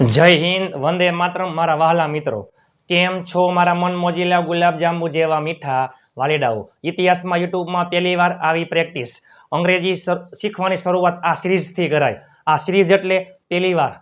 જય હિન્દ, વંદે માતરમ, મારા વહાલા મિત્રો. કેમ છો? મારા મન મોજીલા ગુલાબજાંબુ જેવા મીઠા વાલીડાઓ. ઇતિહાસમાં યુટ્યુબમાં પહેલી વાર આવી પ્રેક્ટિસ. અંગ્રેજી શીખવાની શરૂઆત આ સિરીઝથી કરાય. આ સિરીઝ એટલે પહેલી વાર.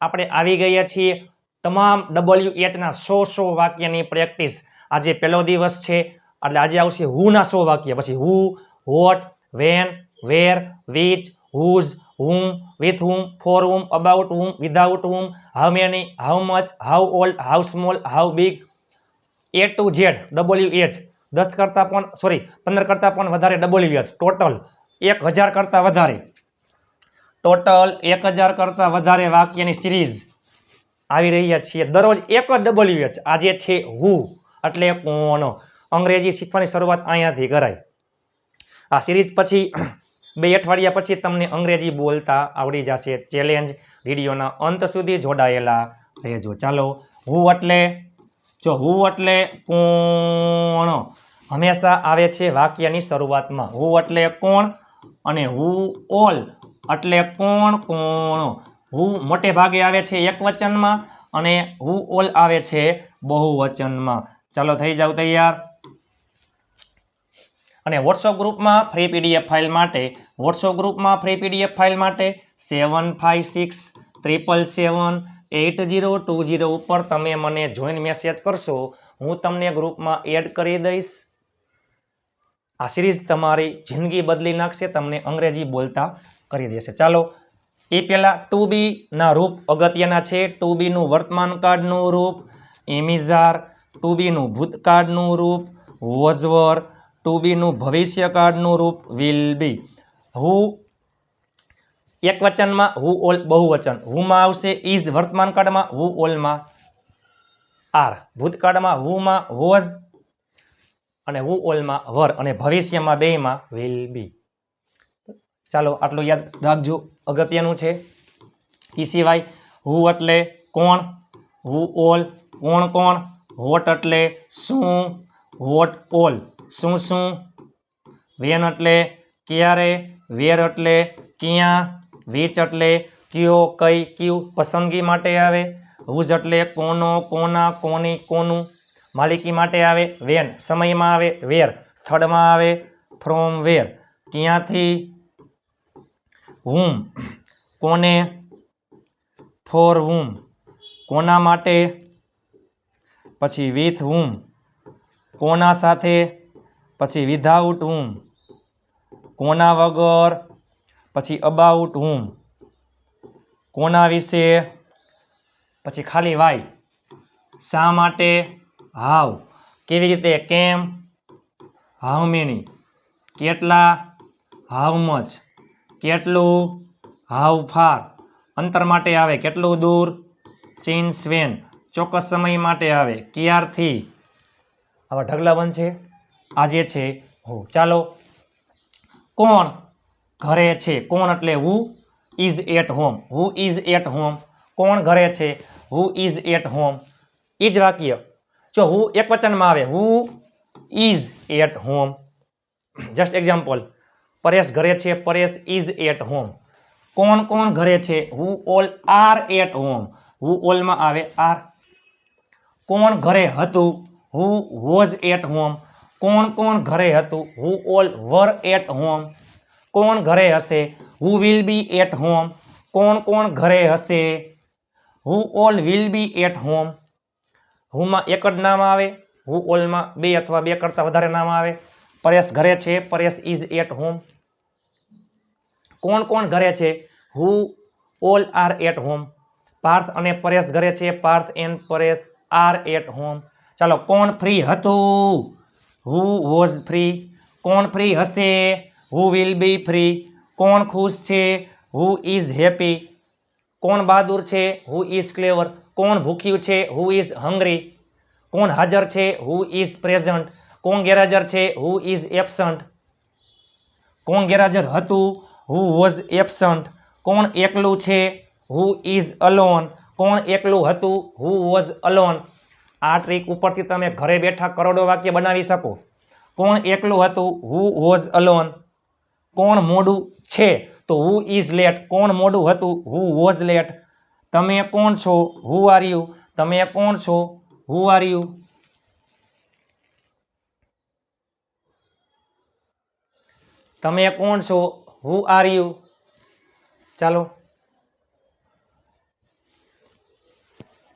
આપણે આવી ગયા છીએ તમામ ડબલ્યુ એચના સો સો વાક્યની પ્રેક્ટિસ. આજે પહેલો દિવસ છે, એટલે આજે આવશે હુના સો વાક્ય. પછી who, what, when, where, which whose whom with whom for whom about whom without whom how many how much how old how small how big A to Z, W H. દસ કરતાં પણ, સોરી, પંદર કરતાં પણ વધારે W H. Total એક હજાર કરતાં વધારે. ટોટલ એક હજાર કરતાં વધારે વાક્યની સિરીઝ આવી રહ્યા છીએ. દરરોજ એક જ ડબલ્યુ એચ. આજે છે હુ. એટલે કોનો અંગ્રેજી શીખવાની શરૂઆત અહીંયાથી કરાય. આ સિરીઝ પછી બે અઠવાડિયા પછી તમને અંગ્રેજી બોલતા આવડી જશે. ચેલેન્જ વિડીયોના અંત સુધી જોડાયેલા રહેજો. ચાલો, હું એટલે, જો હું એટલે કોણ? હંમેશા આવે છે વાક્યની શરૂઆતમાં. હું એટલે કોણ? અને હું ઓલ એટલે કોણ કોણ? હું મોટે ભાગે આવે છે એક વચનમાં અને હું ઓલ આવે છે બહુવચનમાં. ચાલો, થઈ જાવ તૈયાર? અને વોટ્સઅપ ગ્રુપમાં ફ્રી પીડીએફ ફાઇલ માટે વોટ્સઅપ ગ્રુપમાં ફ્રી પીડીએફ ફાઇલ માટે seven five six triple seven eight zero two zero ઉપર તમે મને જોઈન મેસેજ કરશો, હું તમને ગ્રુપમાં એડ કરી દઈશ. આ સિરીઝ તમારી જિંદગી બદલી નાખશે, તમને અંગ્રેજી બોલતા કરી દેશે. ચાલો, એ પહેલાં ટુ બીના રૂપ અગત્યના છે. ટુ બીનું વર્તમાન કાળનું રૂપ એમિઝાર ટુ બીનું ભૂતકાળનું રૂપ વોઝવર ટુ બીનું ભવિષ્યકાળનું રૂપ વિલ બી હુ એક વચનમાં હુ ઓલ બહુવચન. હુમાં આવશે ઇઝ વર્તમાન કાળમાં હુ ઓલમાં આર ભૂતકાળમાં હુમાં વોઝ અને હુ ઓલમાં વર અને ભવિષ્યમાં બેમાં વિલ બી ચાલો આટલું યાદ રાખજો. અગત્યનું છે. એ સિવાય હુ એટલે કોણ હુ ઓલ કોણ કોણ વોટ એટલે શું વોટ ઓલ શું શું? વેન એટલે ક્યારે, વેર એટલે ક્યાં, વીચ એટલે કયો, કઈ, કયું પસંદગી માટે આવે હુઝ એટલે કોનો, કોના, કોની, કોનું માલિકી માટે આવે, વેન સમયમાં આવે, વેર સ્થળમાં આવે, ફ્રોમ વેર ક્યાંથી? હુમ, કોને? ફોર હુમ, કોના માટે? પછી વિથ હુમ, કોના સાથે? પછી વિધાઉટ હુમ કોના વગર? પછી અબાઉટ હુમ કોના વિશે? પછી ખાલી વાય શા માટે? હાવ કેવી રીતે? કેમ? હાઉ મેની કેટલા? હાઉ મચ કેટલું? હાઉ ફાર અંતર માટે આવે કેટલું દૂર? સિન્સ વેન ચોક્કસ સમય માટે આવે. ક્યારથી? આવા ઢગલા બનશે. આજે છે હો, ચાલો. કોણ ઘરે છે? કોણ એટલે who is at home who is at home કોણ ઘરે છે? હુ ઇઝ એટ હોમ એ વાક્ય. જો હું એક વચનમાં આવે who is at home just example Paresh ઘરે છે, પરેશ ઇઝ એટ હોમ કોણ કોણ ઘરે છે? Who all are at home who ઓલમાં આવે આર કોણ ઘરે હતું? હુ વોઝ એટ હોમ કોણ કોણ ઘરે હતું? Who all were at home. કોણ ઘરે હશે? Who will be at home. કોણ કોણ ઘરે હશે? Who all will be at home. હુમાં એક જ નામ આવે. હુ ઓલમાં બે અથવા બે કરતાં વધારે નામ આવે. પરેશ ઘરે છે. Paresh is at home. કોણ કોણ ઘરે છે? Who all are at home. Parth અને પરેશ ઘરે છે. Parth and Paresh are at home. ચાલો, કોણ ફ્રી હતું? હુ વોઝ ફ્રી કોણ ફ્રી હશે હુ વિલ બી ફ્રી કોણ ખુશ છે હુ ઇઝ હેપી કોણ બહાદુર છે હુ ઇઝ ક્લેવર કોણ ભૂખ્યું છે હુ ઇઝ હંગ્રી કોણ હાજર છે હુ ઇઝ પ્રેઝન્ટ કોણ ગેરહાજર છે હુ ઇઝ એબસન્ટ કોણ ગેરહાજર હતું હુ વોઝ એબસન્ટ કોણ એકલું છે હુ ઇઝ અલોન કોણ એકલું હતું હુ વોઝ અલોન આ ટ્રીક ઉપરથી તમે ઘરે બેઠા કરોડો વાક્ય બનાવી શકો. કોણ એકલું હતું? હુ વોઝ અલોન કોણ મોડું છે? તો હુ ઇઝ લેટ કોણ મોડું હતું? હુ વોઝ લેટ તમે કોણ છો? હુ આર યુ તમે કોણ છો? હુ આર યુ તમે કોણ છો? હુ આર યુ ચાલો.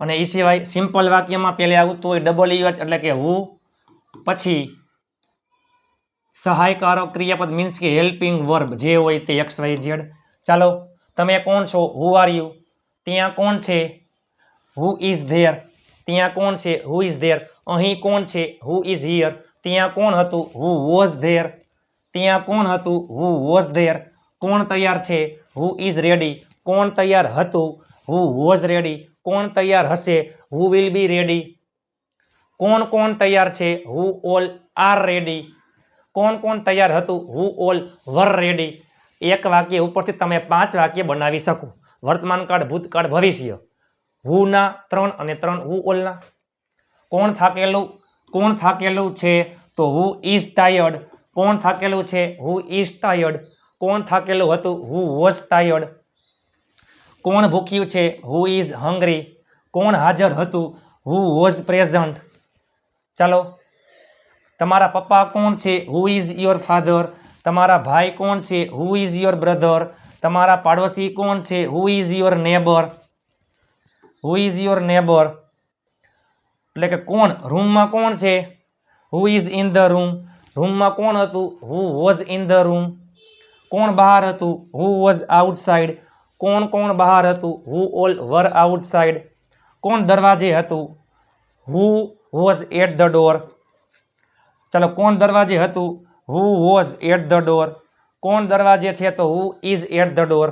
અને એ સિવાય સિમ્પલ વાક્યમાં પહેલે આવતું હોય ડબલ યુએચ એટલે કે હુ, પછી સહાયકારક ક્રિયાપદ મીન્સ કે હેલ્પિંગ વર્બ જે હોય તે એક્સ વાય ઝેડ ચાલો, તમે કોણ છો? હુ આર યુ ત્યાં કોણ છે? હુ ઇઝ ધેર ત્યાં કોણ છે? હુ ઇઝ ધેર અહીં કોણ છે? હુ ઇઝ હિયર ત્યાં કોણ હતું? હુ વોઝ ધેર ત્યાં કોણ હતું? હુ વોઝ ધેર કોણ તૈયાર છે? હુ ઇઝ રેડી કોણ તૈયાર હતું? હુ વોઝ રેડી કોણ તૈયાર હશે? હુ વિલ બી રેડી કોણ કોણ તૈયાર છે? હુ ઓલ આર રેડી કોણ કોણ તૈયાર હતું? હુ ઓલ વર રેડી એક વાક્ય ઉપરથી તમે પાંચ વાક્ય બનાવી શકો. વર્તમાન કાળ, ભૂતકાળ, ભવિષ્ય. હુના ત્રણ અને ત્રણ હુ ઓલના કોણ થાકેલું? કોણ થાકેલું છે? તો હુ ઇઝ ટાયર્ડ કોણ થાકેલું છે? હુ ઇઝ ટાયર્ડ કોણ થાકેલું હતું? હુ વોઝ ટાયર્ડ કોણ ભૂખ્યું છે? હુ ઇઝ હંગ્રી કોણ હાજર હતું? હુ વોઝ પ્રેઝન્ટ ચાલો, તમારા પપ્પા કોણ છે? હુ ઇઝ યોર ફાધર તમારા ભાઈ કોણ છે? હુ ઇઝ યોર બ્રધર તમારા પાડોશી કોણ છે? Who is your neighbour who is your neighbour એટલે કે કોણ? રૂમમાં કોણ છે? Who is in the room રૂમમાં કોણ હતું? Who was in the room કોણ બહાર હતું? હુ વોઝ આઉટસાઇડ કોણ કોણ બહાર હતું? હુ ઓલ વર આઉટસાઇડ કોણ દરવાજે હતું? Who was at the door ચાલો, કોણ દરવાજે હતું? Who was at the door કોણ દરવાજે છે તો who is at the door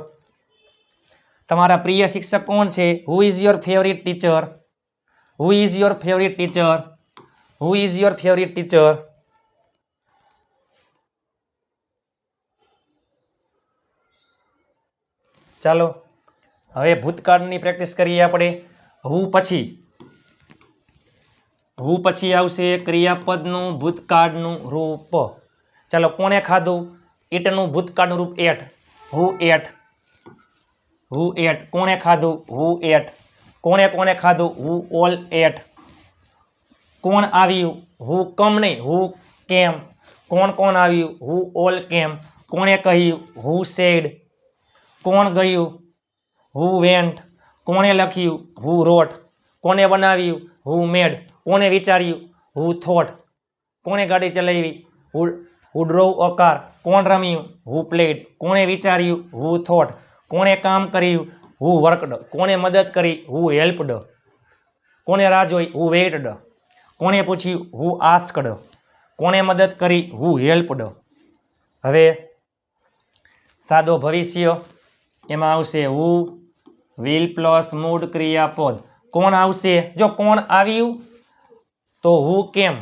તમારા પ્રિય શિક્ષક કોણ છે? Who is your favourite teacher who is your favourite teacher who is your favourite teacher ચાલો, હવે ભૂતકાળની પ્રેક્ટિસ કરીએ આપણે. હું પછી? હું પછી આવશે ક્રિયાપદનું ભૂતકાળનું રૂપ? ચાલો, કોણે ખાધું? ઈટનું ભૂતકાળનું રૂપ એટ હું એટ હું એટ કોણે ખાધું? હું એટ કોણે કોણે ખાધું? હું ઓલ એટ કોણ આવ્યું? હું કમ નહીં હું કેમ? કોણ કોણ આવ્યું? હું ઓલ કેમ? કોણે કહ્યું? હું સેડ કોણ ગયું? હુ વેન્ટ કોણે લખ્યું? હુ રોટ કોને બનાવ્યું? હુ મેડ કોને વિચાર્યું? હુ થોટ કોણે ગાડી ચલાવી? હુ હુ ડ્રોવ અ કાર કોણ રમ્યું? હુ પ્લેડ કોણે વિચાર્યું? હુ થોટ કોણે કામ કર્યું? હુ વર્કડ કોણે મદદ કરી? હુ હેલ્પડ કોણે રાહ જોઈ? હુ વેઇટડ કોણે પૂછ્યું? હુ આસ્કડ કોણે મદદ કરી? હુ હેલ્પડ હવે સાદો ભવિષ્ય એમાં આવશે હુ વિલ પ્લસ મૂળ ક્રિયાપદ. કોણ આવશે? જો કોણ આવ્યું, તો હુ કેમ?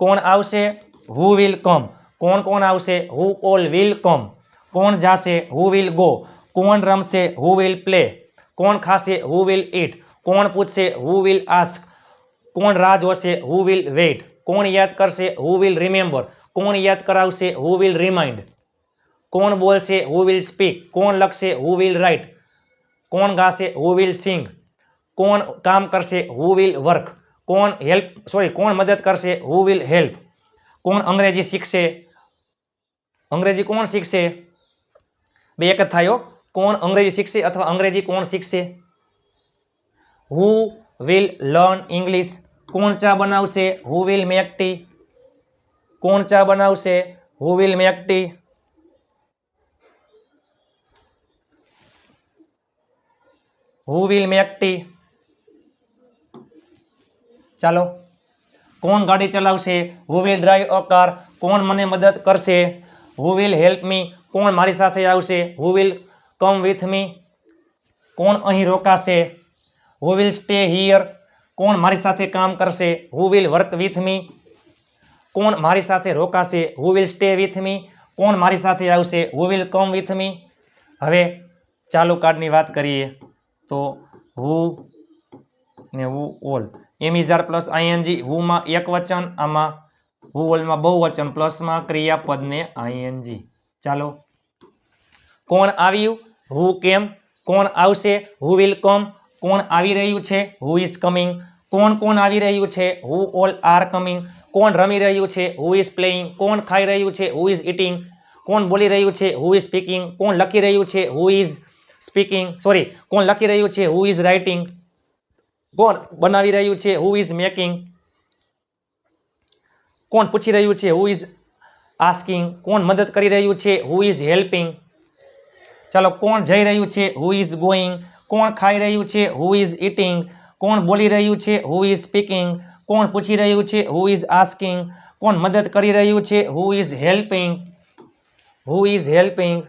કોણ આવશે? હુ વિલ કમ કોણ કોણ આવશે? હુ ઓલ વિલ કમ કોણ જાશે? હુ વિલ ગો કોણ રમશે? હુ વિલ પ્લે કોણ ખાશે? હુ વિલ ઇટ કોણ પૂછશે? હુ વિલ આસ્ક કોણ રાહ જોશે? હુ વિલ વેઇટ કોણ યાદ કરશે? હુ વિલ રિમેમ્બર કોણ યાદ કરાવશે? હુ વિલ રિમાઇન્ડ કોણ બોલશે હુ વિલ સ્પીક કોણ લખશે હુ વિલ રાઇટ કોણ ગાશે હુ વિલ સિંગ કોણ કામ કરશે હુ વિલ વર્ક કોણ હેલ્પ સોરી કોણ મદદ કરશે હુ વિલ હેલ્પ કોણ અંગ્રેજી શીખશે અંગ્રેજી કોણ શીખશે બે એક જ થાય હો. કોણ અંગ્રેજી શીખશે અથવા અંગ્રેજી કોણ શીખશે હુ વિલ લર્ન ઇંગ્લિશ કોણ ચા બનાવશે હુ વિલ મેક ટી કોણ ચા બનાવશે who will make tea who will make tea ચાલો. કોણ ગાડી ચલાવશે? Who will drive a car કોણ મને મદદ કરશે? હુ વિલ હેલ્પ મી કોણ મારી સાથે આવશે? Who will come with me કોણ અહીં રોકાશે? હુ વિલ સ્ટે હિયર કોણ મારી સાથે કામ કરશે? Who will work with me કોણ મારી સાથે રોકાશે? Who will stay with me કોણ મારી સાથે આવશે? Who will come with me હવે ચાલુ કાર્ડની વાત કરીએ. તો હુ ને who all. Am is are plus ING હુમાં એક વચન, આમાં હુ ઓલમાં બહુ વચન, પ્લસમાં ક્રિયાપદને આઈએનજી ચાલો. કોણ આવ્યું? હુ કેમ? કોણ આવશે? Who will come? કોણ આવી રહ્યું છે? Who is coming. કોણ કોણ આવી રહ્યું છે? Who all are coming. કોણ રમી રહ્યું છે? Who is playing. કોણ ખાઈ રહ્યું છે? Who is eating. કોણ બોલી રહ્યું છે? Who is speaking. કોણ લખી રહ્યું છે? હુ ઇઝ સ્પીકિંગ સોરી કોણ લખી રહ્યું છે હુ ઇઝ રાઇટિંગ કોણ બનાવી રહ્યું છે હુ ઇઝ મેકિંગ કોણ પૂછી રહ્યું છે હુ ઇઝ આસ્કિંગ કોણ મદદ કરી રહ્યું છે હુ ઇઝ હેલ્પિંગ ચાલો કોણ જઈ રહ્યું છે હુ ઇઝ ગોઈંગ કોણ ખાઈ રહ્યું છે હુ ઇઝ ઇટિંગ કોણ બોલી રહ્યું છે હુ ઇઝ સ્પીકિંગ કોણ પૂછી રહ્યું છે હુ ઇઝ આસ્કિંગ કોણ મદદ કરી રહ્યું છે who is helping who is helping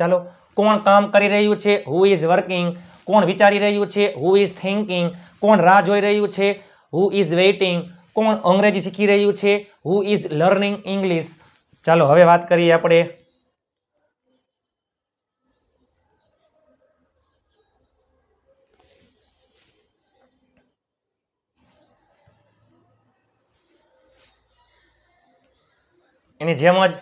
ચાલો, કોણ કામ કરી રહ્યું છે? હુ ઇઝ વર્કિંગ કોણ વિચારી રહ્યું છે? હુ ઇઝ થિંકિંગ કોણ રાહ જોઈ રહ્યું છે? હુ ઇઝ વેઇટિંગ કોણ અંગ્રેજી શીખી રહ્યું છે? હુ ઇઝ લર્નિંગ ઇંગ્લિશ ચાલો, હવે વાત કરીએ આપણે. એની જેમ જ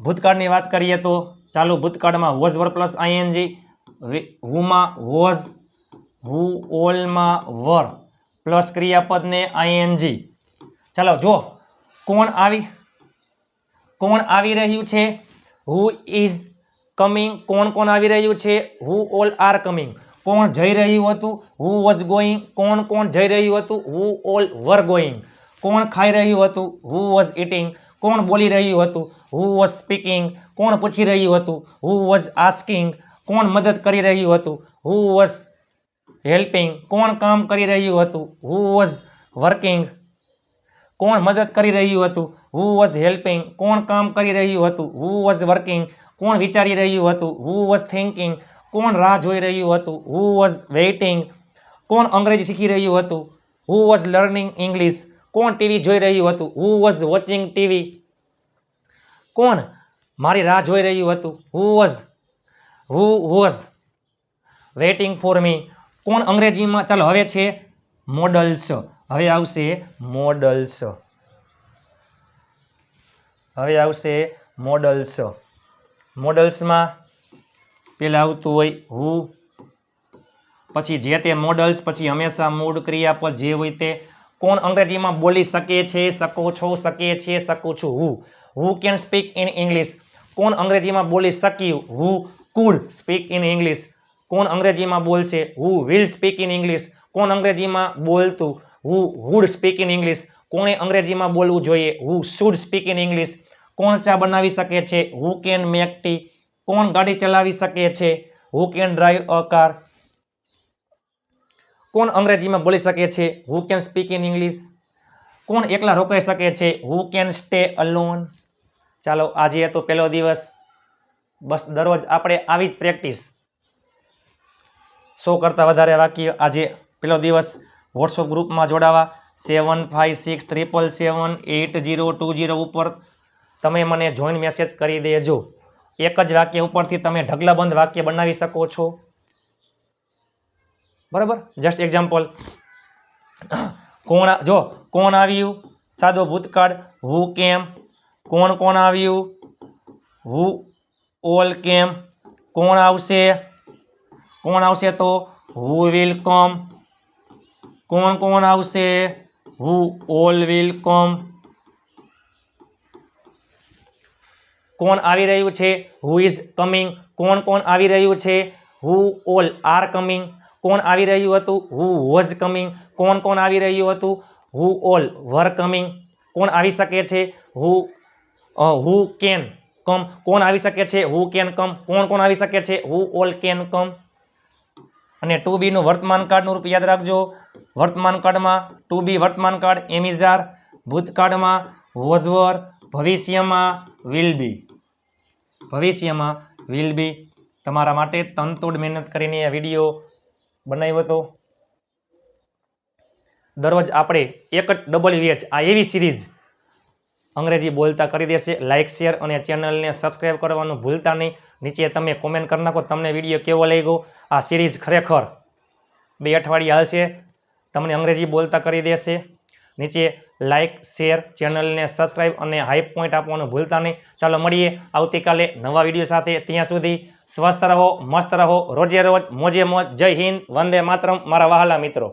ભૂતકાળની વાત કરીએ તો ચાલુ ભૂતકાળમાં વોઝ વર પ્લસ આઈએનજી હુમાં વોઝ હુ ઓલમાં વર પ્લસ ક્રિયાપદને આઈએનજી ચાલો જો, કોણ આવી કોણ આવી રહ્યું છે? હુ ઇઝ કમિંગ કોણ કોણ આવી રહ્યું છે? હુ ઓલ આર કમિંગ કોણ જઈ રહ્યું હતું? હુ વોઝ ગોઈંગ કોણ કોણ જઈ રહ્યું હતું? હુ ઓલ વર ગોઈંગ કોણ ખાઈ રહ્યું હતું? હુ વોઝ ઇટિંગ કોણ બોલી રહ્યું હતું? હુ વોઝ સ્પીકિંગ કોણ પૂછી રહ્યું હતું? હુ વોઝ આસ્કિંગ કોણ મદદ કરી રહ્યું હતું? હુ વોઝ હેલ્પિંગ કોણ કામ કરી રહ્યું હતું? હુ વોઝ વર્કિંગ કોણ મદદ કરી રહ્યું હતું? હુ વોઝ હેલ્પિંગ કોણ કામ કરી રહ્યું હતું? હુ વોઝ વર્કિંગ કોણ વિચારી રહ્યું હતું? હુ વોઝ થિંકિંગ કોણ રાહ જોઈ રહ્યું હતું? હુ વોઝ વેઇટિંગ કોણ અંગ્રેજી શીખી રહ્યું હતું? હુ વોઝ લર્નિંગ ઇંગ્લિશ કોણ ટીવી જોઈ રહ્યું હતું? Who was watching TV? કોણ મારી રાહ જોઈ રહ્યું હતું? Who was who was waiting for me કોણ અંગ્રેજીમાં? ચાલો, હવે છે મોડલ્સ હવે આવશે મોડલ્સ હવે આવશે મોડલ્સ મોડલ્સમાં પહેલાં આવતું હોય હુ પછી જે તે મોડલ્સ પછી હંમેશા મૂળ ક્રિયાપદ જે હોય તે કોણ અંગ્રેજીમાં બોલી શકે છે, શકો છો, શકે છે, શકું છું હું who can speak in English કોણ અંગ્રેજીમાં બોલી શક્યું who could speak in English કોણ અંગ્રેજીમાં બોલશે? Who will speak in English કોણ અંગ્રેજીમાં બોલતું? Who would speak in English કોણે અંગ્રેજીમાં બોલવું જોઈએ? Who should speak in English કોણ ચા બનાવી શકે છે? હુ કેન મેક ટી કોણ ગાડી ચલાવી શકે છે? Who can drive a car કોણ અંગ્રેજીમાં બોલી શકે છે? Who can speak in English કોણ એકલા રોકાઈ શકે છે? હુ કેન સ્ટે અલોન ચાલો, આજે હતો પહેલો દિવસ. બસ, દરરોજ આપણે આવી જ પ્રેક્ટિસ સો કરતાં વધારે વાક્ય આજે પહેલો દિવસ. વોટ્સઅપ ગ્રુપમાં જોડાવા. Seven five six triple seven eight zero two zero ઉપર તમે મને જોઈન મેસેજ કરી દેજો. એક જ વાક્ય ઉપરથી તમે ઢગલાબંધ વાક્ય બનાવી શકો છો. બરાબર? જસ્ટ એક્ઝામ્પલ કોણ જો, કોણ આવ્યું? સાદો ભૂતકાળ. હુ કેમ કોણ કોણ આવ્યું? હુ ઓલ કેમ કોણ આવશે? કોણ આવશે તો? હુ વિલ કમ કોણ કોણ આવશે? હુ ઓલ વિલ કમ કોણ આવી રહ્યું છે? હુ ઇઝ કમિંગ કોણ કોણ આવી રહ્યું છે? હુ ઓલ આર કમિંગ કોણ આવી રહ્યું હતું? હુ વોઝ કમિંગ કોણ કોણ આવી રહ્યું હતું? હુ ઓલ વર કમિંગ કોણ આવી શકે છે? હુ હુ કેન કમ કોણ આવી શકે છે? હુ કેન કમ કોણ કોણ આવી શકે છે? હુ ઓલ કેન કમ અને ટુ બીનું વર્તમાન કાળનું રૂપ યાદ રાખજો. વર્તમાન કાળમાં ટુ બી વર્તમાન કાળ એમિઝાર ભૂતકાળમાં વોઝવર ભવિષ્યમાં વિલ બી ભવિષ્યમાં વિલ બી તમારા માટે તનતોડ મહેનત કરીને આ વીડિયો બનાવ્યો હતો દરરોજ આપણે એક જ ડબલ વેચ, આ એવી સિરીઝ અંગ્રેજી બોલતા કરી દેશે. લાઇક શેર અને ચેનલને સબસ્ક્રાઈબ કરવાનું ભૂલતા નહીં. નીચે તમે કોમેન્ટ કરી નાખો, તમને વીડિયો કેવો લાગ્યો? આ સિરીઝ ખરેખર બે અઠવાડિયે હાલશે. તમને અંગ્રેજી બોલતા કરી દેશે. નીચે લાઇક શેર ચેનલને સબસ્ક્રાઇબ અને હાઈ પોઈન્ટ આપવાનું ભૂલતા નહીં. ચાલો મળીએ આવતીકાલે નવા વીડિયો સાથે. ત્યાં સુધી સ્વસ્થ રહો, મસ્ત રહો, રોજે રોજ મોજે મોજ, જય હિન્દ, વંદે માતરમ, મારા વહાલા મિત્રો.